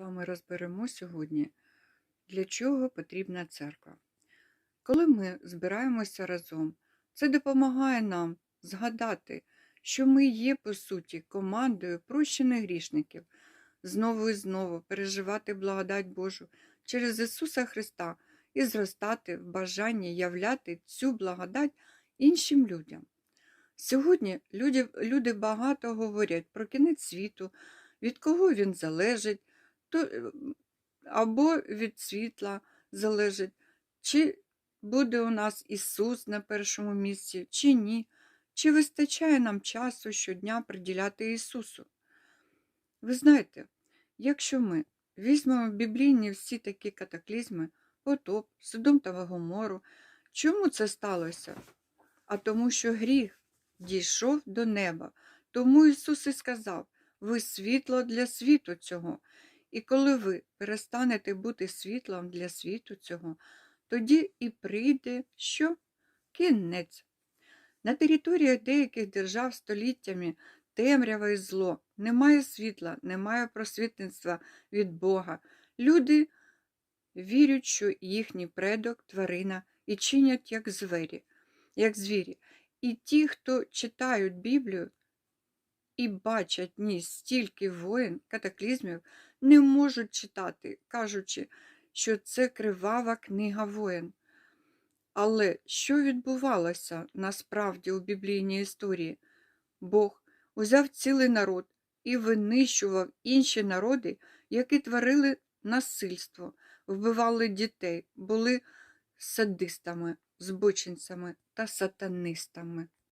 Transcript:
вами розберемо сьогодні, для чого потрібна церква. Коли ми збираємося разом, це допомагає нам згадати, що ми є, по суті, командою прощених грішників, знову і знову переживати благодать Божу через Ісуса Христа і зростати в бажанні являти цю благодать іншим людям. Сьогодні люди, люди багато говорять про кінець світу, від кого він залежить, то, е, або від світла залежить, чи буде у нас Ісус на першому місці, чи ні, чи вистачає нам часу щодня приділяти Ісусу. Ви знаєте, якщо ми візьмемо біблійні всі такі катаклізми, потоп, Содом та Гомору, чому це сталося? А тому, що гріх дійшов до неба. Тому Ісус і сказав, ви світло для світу цього. І коли ви перестанете бути світлом для світу цього, тоді і прийде що? Кінець. На територіях деяких держав століттями темрява і зло, немає світла, немає просвітництва від Бога. Люди вірять, що їхній предок тварина і чинять як звері, як звірі. І ті, хто читають Біблію і бачать в ній стільки воїн, катаклізмів, не можуть читати, кажучи, що це кривава книга воїн. Але що відбувалося насправді у біблійній історії? Бог узяв цілий народ і винищував інші народи, які творили насильство, вбивали дітей, були садистами, збочинцями та сатанистами.